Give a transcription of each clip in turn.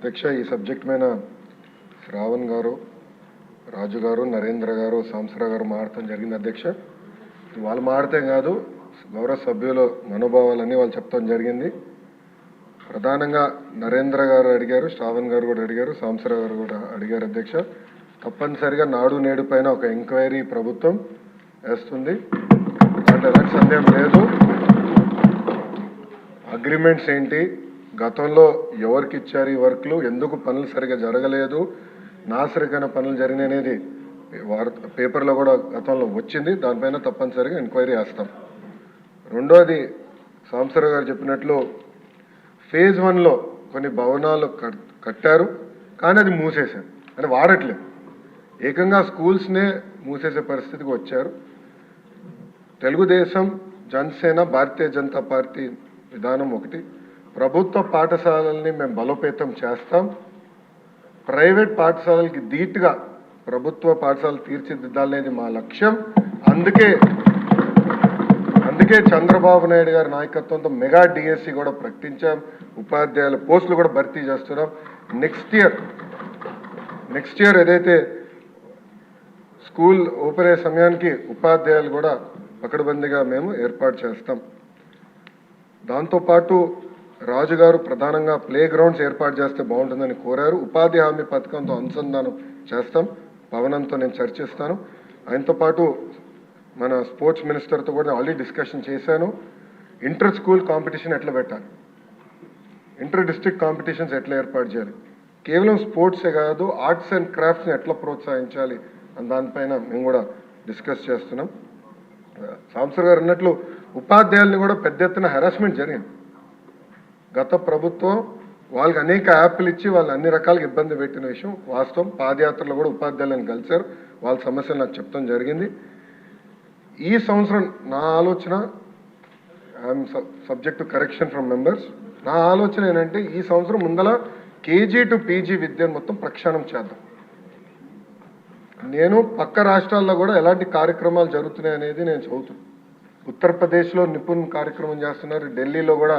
అధ్యక్ష ఈ సబ్జెక్ట్ మీద శ్రావణ్ గారు రాజు గారు నరేంద్ర గారు సాంసరా గారు మాట్లాడటం జరిగింది అధ్యక్ష. వాళ్ళు మాడితే కాదు గౌరవ సభ్యుల మనోభావాలన్నీ వాళ్ళు చెప్తాం జరిగింది. ప్రధానంగా నరేంద్ర గారు అడిగారు శ్రావణ్ గారు కూడా అడిగారు సాంసరా గారు కూడా అడిగారు అధ్యక్ష. తప్పనిసరిగా నాడు నేడు పైన ఒక ఎంక్వైరీ ప్రభుత్వం వేస్తుంది. అంటే ఎలాంటి సందేహం లేదు. అగ్రిమెంట్స్ ఏంటి? గతంలో ఎవరికి ఇచ్చారు ఈ వర్క్లు? ఎందుకు పనులు సరిగా జరగలేదు? నాసరికైన పనులు జరిగినాయి పేపర్లో కూడా గతంలో వచ్చింది. దానిపైన తప్పనిసరిగా ఎంక్వైరీ చేస్తాం. రెండోది సాంసరావు గారు చెప్పినట్లు ఫేజ్ వన్లో కొన్ని భవనాలు కట్- కట్టారు కానీ అది మూసేశారు. అంటే వాడట్లేదు. ఏకంగా స్కూల్స్నే మూసేసే పరిస్థితికి వచ్చారు. తెలుగుదేశం జనసేన భారతీయ జనతా పార్టీ విధానం ఒకటి. ప్రభుత్వ పాఠశాలల్ని మేము బలోపేతం చేస్తాం. ప్రైవేట్ పాఠశాలలకి ధీటుగా ప్రభుత్వ పాఠశాలలు తీర్చిదిద్దాలనేది మా లక్ష్యం. అందుకే అందుకే చంద్రబాబు నాయుడు గారి నాయకత్వంతో మెగా డిఎస్సి కూడా ప్రకటించాం. ఉపాధ్యాయుల పోస్టులు కూడా భర్తీ చేస్తున్నాం. నెక్స్ట్ ఇయర్ నెక్స్ట్ ఇయర్ ఏదైతే స్కూల్ ఓపెన్ అయ్యే సమయానికి ఉపాధ్యాయులు కూడా పకడ్బందీగా మేము ఏర్పాటు చేస్తాం. దాంతోపాటు రాజుగారు ప్రధానంగా ప్లే గ్రౌండ్స్ ఏర్పాటు చేస్తే బాగుంటుందని కోరారు. ఉపాధి హామీ పథకంతో అనుసంధానం చేస్తాం. పవనంతో నేను చర్చిస్తాను. ఆయనతో పాటు మన స్పోర్ట్స్ మినిస్టర్తో కూడా ఆల్రెడీ డిస్కషన్ చేశాను. ఇంటర్ స్కూల్ కాంపిటీషన్ ఎట్లా పెట్టాలి? ఇంటర్ డిస్ట్రిక్ట్ కాంపిటీషన్స్ ఎట్లా ఏర్పాటు చేయాలి? కేవలం స్పోర్ట్సే కాదు ఆర్ట్స్ అండ్ క్రాఫ్ట్స్ని ఎట్లా ప్రోత్సహించాలి అని దానిపైన మేము కూడా డిస్కస్ చేస్తున్నాం. సాంసర్ గారు అన్నట్లు ఉపాధ్యాయుల్ని కూడా పెద్ద ఎత్తున హెరాస్మెంట్ జరిగింది. గత ప్రభుత్వం వాళ్ళకి అనేక యాప్లు ఇచ్చి వాళ్ళు అన్ని రకాలుగా ఇబ్బంది పెట్టిన విషయం వాస్తవం. పాదయాత్రలో కూడా ఉపాధ్యాయులను కలిశారు. వాళ్ళ సమస్యలు నాకు చెప్తాం జరిగింది. ఈ సంవత్సరం నా ఆలోచన I M subject correction from members నా ఆలోచన ఏంటంటే ఈ సంవత్సరం ముందల కేజీ టు పీజీ విద్యను మొత్తం ప్రక్షాళన చేద్దాం. నేను పక్క రాష్ట్రాల్లో కూడా ఎలాంటి కార్యక్రమాలు జరుగుతున్నాయి అనేది నేను చదువుతున్నాను ఉత్తరప్రదేశ్లో నిపుణ్ కార్యక్రమం చేస్తున్నారు. ఢిల్లీలో కూడా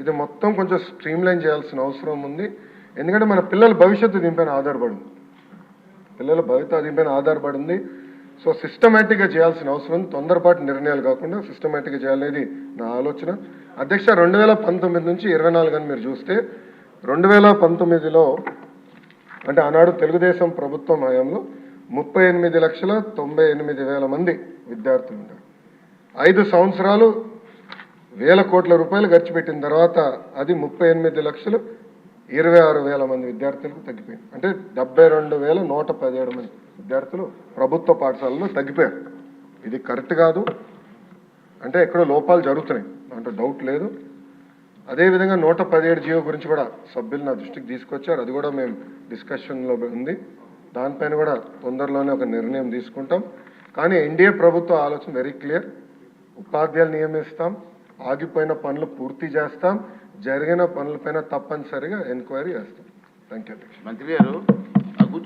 ఇది మొత్తం కొంచెం స్ట్రీమ్లైన్ చేయాల్సిన అవసరం ఉంది. ఎందుకంటే మన పిల్లల భవిష్యత్తు దీనిపైన ఆధారపడి ఉంది పిల్లల భవిత దీనిపైన ఆధారపడి ఉంది సో సిస్టమేటిక్గా చేయాల్సిన అవసరం ఉంది తొందరపాటు నిర్ణయాలు కాకుండా సిస్టమేటిక్గా చేయాలనేది నా ఆలోచన. అధ్యక్ష రెండు వేల పంతొమ్మిది నుంచి ఇరవై నాలుగు మీరు చూస్తే రెండు వేల పంతొమ్మిదిలో అంటే ఆనాడు తెలుగుదేశం ప్రభుత్వం హయాంలో ముప్పై ఎనిమిది లక్షల తొంభై ఎనిమిది వేల మంది విద్యార్థులు ఉన్నారు. ఐదు సంవత్సరాలు వేల కోట్ల రూపాయలు ఖర్చు పెట్టిన తర్వాత అది ముప్పై ఎనిమిది లక్షలు ఇరవై ఆరు వేల మంది విద్యార్థులకు తగ్గిపోయింది. అంటే డెబ్బై రెండు వేల నూట పదిహేడు మంది విద్యార్థులు ప్రభుత్వ పాఠశాలలో తగ్గిపోయారు. ఇది కరెక్ట్ కాదు. అంటే ఎక్కడో లోపాలు జరుగుతున్నాయి. అంటే డౌట్ లేదు. అదేవిధంగా నూట పదిహేడు జియో గురించి కూడా సభ్యులు నా దృష్టికి తీసుకొచ్చారు. అది కూడా మేము డిస్కషన్లో ఉంది. దానిపైన కూడా తొందరలోనే ఒక నిర్ణయం తీసుకుంటాం. కానీ ఎన్డీఏ ప్రభుత్వ ఆలోచన వెరీ క్లియర్ ఉపాధ్యాయులు నియమిస్తాం. ఆగిపోయిన పనులు పూర్తి చేస్తాం. జరిగిన పనులపైన తప్పనిసరిగా ఎంక్వైరీ చేస్తాం. థ్యాంక్ యూ మంత్రి గారు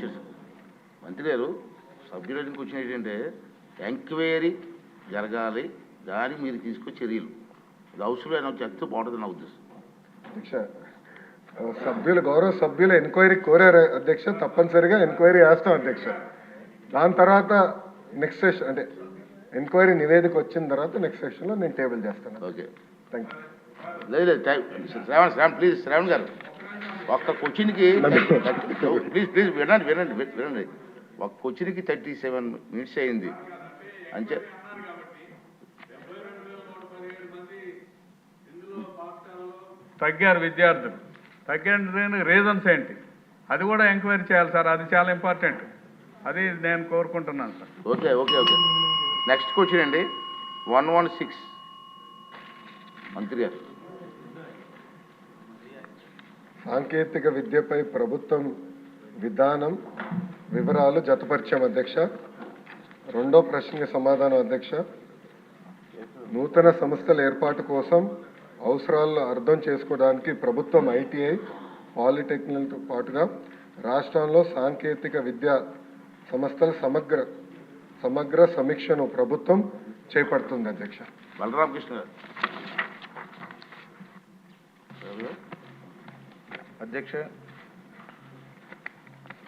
సార్. మంత్రి గారు సభ్యులకి వచ్చిన ఏంటంటే ఎంక్వైరీ జరగాలి కానీ మీరు తీసుకొచ్చే చర్యలు. ఇది అవసరమైన చెప్తే బాగుంటుంది నా ఉద్దేశం. అధ్యక్ష సభ్యులు గౌరవ సభ్యులు ఎంక్వైరీ కోరారు అధ్యక్ష తప్పనిసరిగా ఎంక్వైరీ వేస్తాం అధ్యక్ష. దాని తర్వాత నెక్స్ట్ సెషన్ అంటే ఎంక్వైరీ నివేదిక వచ్చిన తర్వాత నెక్స్ట్ సెషన్లో నేను టేబుల్ చేస్తాను. ఓకే థ్యాంక్ యూ లేదు లేదు శ్రావణ్ శ్రావణ్ ప్లీజ్ శ్రావణ్ గారు. ఒక్క క్వశ్చన్కి ప్లీజ్ ప్లీజ్ వినండి వినండి వినండి. ఒక క్వశ్చన్కి థర్టీ సెవెన్ మినిట్స్ అయింది. అంతే తగ్గారు విద్యార్థులు. తగ్గిన రీజన్స్ ఏంటి? అది కూడా ఎంక్వైరీ చేయాలి సార్ అది చాలా ఇంపార్టెంట్ అది నేను కోరుకుంటున్నాను sir okay okay okay next question అండి. వన్ వన్ సిక్స్ మంత్రి గారు. సాంకేతిక విద్యపై ప్రభుత్వం విధానం వివరాలు జతపరిచాం అధ్యక్ష. రెండో ప్రశ్నకి సమాధానం అధ్యక్ష. నూతన సంస్థల ఏర్పాటు కోసం అవసరాలను అర్థం చేసుకోవడానికి ప్రభుత్వం ఐటీఐ పాలిటెక్నిక్తో పాటుగా రాష్ట్రంలో సాంకేతిక విద్యా సంస్థల సమగ్ర సమగ్ర సమీక్షను ప్రభుత్వం చేపడుతుంది అధ్యక్ష. బలరామకృష్ణ గారు. అధ్యక్ష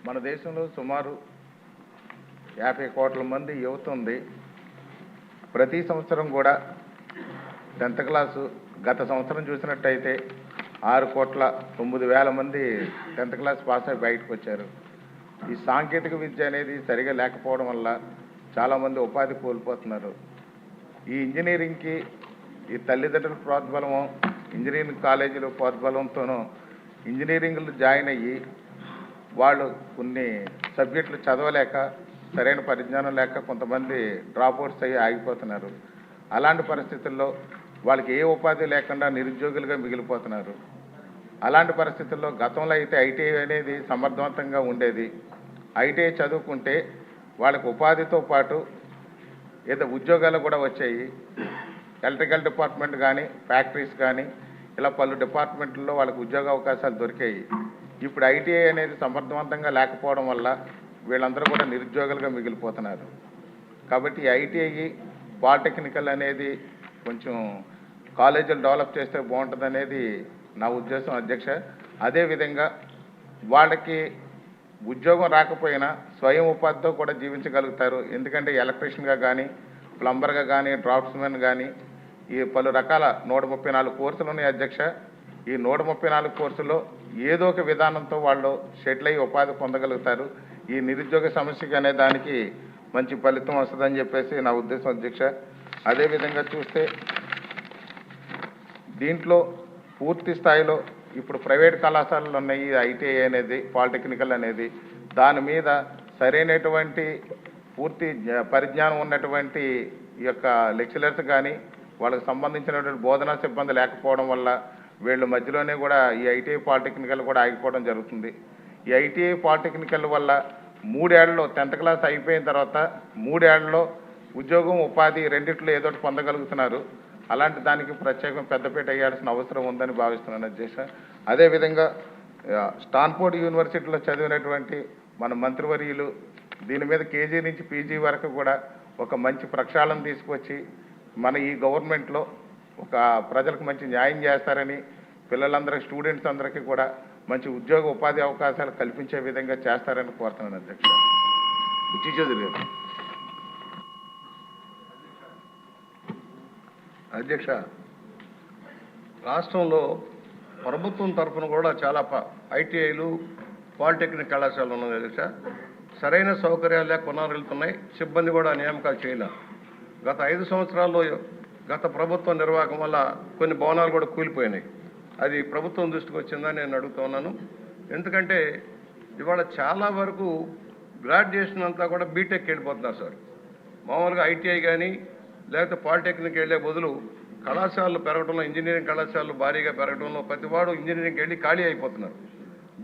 మన దేశంలో సుమారు యాభై కోట్ల మంది యువత ఉంది ప్రతి సంవత్సరం కూడా టెన్త్ క్లాసు గత సంవత్సరం చూసినట్టయితే ఆరు కోట్ల తొమ్మిది వేల మంది టెన్త్ క్లాస్ పాస్ అయి బయటకు వచ్చారు. ఈ సాంకేతిక విద్య అనేది సరిగా లేకపోవడం వల్ల చాలామంది ఉపాధి కోల్పోతున్నారు. ఈ ఇంజనీరింగ్కి ఈ తల్లిదండ్రుల ప్రోద్బలము ఇంజనీరింగ్ కాలేజీల ప్రోద్బలంతోనూ ఇంజనీరింగ్లు జాయిన్ అయ్యి వాళ్ళు కొన్ని సబ్జెక్టులు చదవలేక సరైన పరిజ్ఞానం లేక కొంతమంది డ్రాప్ అవుట్స్ అయ్యి ఆగిపోతున్నారు. అలాంటి పరిస్థితుల్లో వాళ్ళకి ఏ ఉపాధి లేకుండా నిరుద్యోగులుగా మిగిలిపోతున్నారు. అలాంటి పరిస్థితుల్లో గతంలో అయితే ఐటీఐ అనేది సమర్థవంతంగా ఉండేది. ఐటీఐ చదువుకుంటే వాళ్ళకి ఉపాధితో పాటు ఏదో ఉద్యోగాలు కూడా వచ్చాయి. ఎలక్ట్రికల్ డిపార్ట్మెంట్ కానీ ఫ్యాక్టరీస్ కానీ ఇలా పలు డిపార్ట్మెంట్లలో వాళ్ళకి ఉద్యోగ అవకాశాలు దొరికాయి. ఇప్పుడు ఐటీఐ అనేది సమర్థవంతంగా లేకపోవడం వల్ల వీళ్ళందరూ కూడా నిరుద్యోగులుగా మిగిలిపోతున్నారు. కాబట్టి ఐటీఐ పాలిటెక్నికల్ అనేది కొంచెం కాలేజీలు డెవలప్ చేస్తే బాగుంటుంది అనేది నా ఉద్దేశం అధ్యక్ష. అదేవిధంగా వాళ్ళకి ఉద్యోగం రాకపోయినా స్వయం ఉపాధితో కూడా జీవించగలుగుతారు. ఎందుకంటే ఎలక్ట్రీషియన్గా కానీ ప్లంబర్గా కానీ డ్రాఫ్ట్స్మెన్ కానీ ఈ పలు రకాల నూట ముప్పై నాలుగు కోర్సులు ఉన్నాయి అధ్యక్ష. ఈ నూట ముప్పై నాలుగు కోర్సులో ఏదో ఒక విధానంతో వాళ్ళు సెటిల్ అయ్యి ఉపాధి పొందగలుగుతారు. ఈ నిరుద్యోగ సమస్యకి అనే దానికి మంచి ఫలితం వస్తుందని చెప్పేసి నా ఉద్దేశం అధ్యక్ష. అదేవిధంగా చూస్తే దీంట్లో పూర్తి స్థాయిలో ఇప్పుడు ప్రైవేట్ కళాశాలలు ఉన్నాయి ఐటీఐ అనేది పాలిటెక్నికల్ అనేది. దాని మీద సరైనటువంటి పూర్తి పరిజ్ఞానం ఉన్నటువంటి ఈ యొక్క లెక్చరర్స్ కానీ వాళ్ళకి సంబంధించినటువంటి బోధనా సిబ్బంది లేకపోవడం వల్ల వీళ్ళు మధ్యలోనే కూడా ఈ ఐటీఐ పాలిటెక్నికల్ కూడా ఆగిపోవడం జరుగుతుంది. ఈ ఐటీఐ పాలిటెక్నికల్ వల్ల మూడేళ్ళలో టెన్త్ క్లాస్ అయిపోయిన తర్వాత మూడేళ్ళలో ఉద్యోగం ఉపాధి రెండిట్లో ఏదో పొందగలుగుతున్నారు. అలాంటి దానికి ప్రత్యేకం పెద్దపీట వేయాల్సిన అవసరం ఉందని భావిస్తున్నాను అధ్యక్ష అదేవిధంగా స్టాన్ఫోర్డ్ యూనివర్సిటీలో చదివినటువంటి మన మంత్రివర్యులు దీని మీద కేజీ నుంచి పీజీ వరకు కూడా ఒక మంచి ప్రక్షాళన తీసుకొచ్చి మన ఈ గవర్నమెంట్లో ఒక ప్రజలకు మంచి న్యాయం చేస్తారని పిల్లలందరికీ స్టూడెంట్స్ అందరికీ కూడా మంచి ఉద్యోగ ఉపాధి అవకాశాలు కల్పించే విధంగా చేస్తారని కోరుతున్నాను అధ్యక్ష. అధ్యక్ష రాష్ట్రంలో ప్రభుత్వం తరఫున కూడా చాలా ప- ఐటీఐలు పాలిటెక్నిక్ కళాశాలలు ఉన్నాయి అధ్యక్ష సరైన సౌకర్యాలు లేక కొనారెళ్తున్నాయి సిబ్బంది కూడా నియామకాలు చేయలే గత ఐదు సంవత్సరాల్లో గత ప్రభుత్వ నిర్వాహకం వల్ల కొన్ని భవనాలు కూడా కూలిపోయినాయి. అది ప్రభుత్వం దృష్టికి వచ్చిందని నేను అడుగుతున్నాను ఎందుకంటే ఇవాళ చాలా వరకు గ్రాడ్యుయేషన్ అంతా కూడా బీటెక్ వెళ్ళిపోతున్నారు సార్. మామూలుగా ఐటీఐ కానీ లేకపోతే పాలిటెక్నిక్ వెళ్ళే బదులు కళాశాలలు పెరగడంలో ఇంజనీరింగ్ కళాశాలలు భారీగా పెరగడంలో ప్రతివాడు ఇంజనీరింగ్కి వెళ్ళి ఖాళీ అయిపోతున్నారు.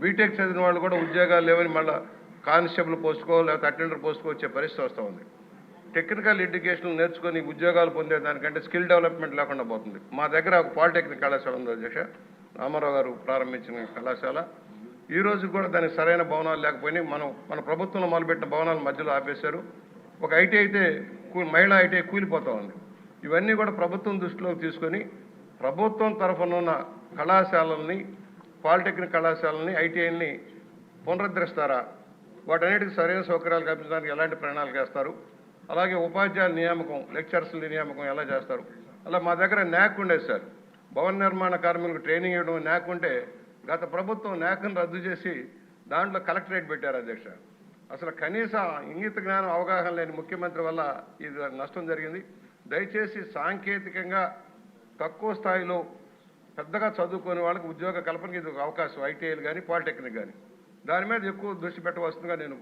బీటెక్ చదివిన వాళ్ళు కూడా ఉద్యోగాలు లేవని మళ్ళీ కానిస్టేబుల్ పోస్టుకో లేకపోతే అటెండర్ పోస్టుకో వచ్చే పరిస్థితి వస్తూ ఉంది. టెక్నికల్ ఎడ్యుకేషన్ నేర్చుకొని ఉద్యోగాలు పొందేదానికంటే స్కిల్ డెవలప్మెంట్ లేకుండా పోతుంది. మా దగ్గర ఒక పాలిటెక్నిక్ కళాశాల ఉంది అధ్యక్ష. రామారావు గారు ప్రారంభించిన కళాశాల. ఈ రోజు కూడా దానికి సరైన భవనాలు లేకపోయినాయి. మనం మన ప్రభుత్వంలో మొదలుపెట్టిన భవనాల మధ్యలో ఆపేశారు. ఒక ఐటీ అయితే మహిళా ఐటీ కూలిపోతూ ఉంది. ఇవన్నీ కూడా ప్రభుత్వం దృష్టిలోకి తీసుకొని ప్రభుత్వం తరఫున ఉన్న కళాశాలల్ని పాలిటెక్నిక్ కళాశాలని ఐటీఐని పునరుద్ధరిస్తారా? వాటన్నిటికి సరైన సౌకర్యాలు కల్పించడానికి ఎలాంటి ప్రణాళిక వేస్తారు అలాగే ఉపాధ్యాయుల నియామకం లెక్చర్స్ నియామకం ఎలా చేస్తారు? అలా మా దగ్గర న్యాక్ ఉండేది సార్. భవన నిర్మాణ కార్మికులకు ట్రైనింగ్ ఇవ్వడం న్యాక్ ఉంటే గత ప్రభుత్వం న్యాక్ను రద్దు చేసి దాంట్లో కలెక్టరేట్ పెట్టారు అధ్యక్ష. అసలు కనీస ఇంగిత జ్ఞానం అవగాహన లేని ముఖ్యమంత్రి వల్ల ఇది నష్టం జరిగింది. దయచేసి సాంకేతికంగా తక్కువ స్థాయిలో పెద్దగా చదువుకునే వాళ్ళకి ఉద్యోగ కల్పనకి ఇది ఒక అవకాశం ఐటీఐలు కానీ పాలిటెక్నిక్ కానీ దాని మీద ఎక్కువ దృష్టి పెట్టవలసిందిగా నేను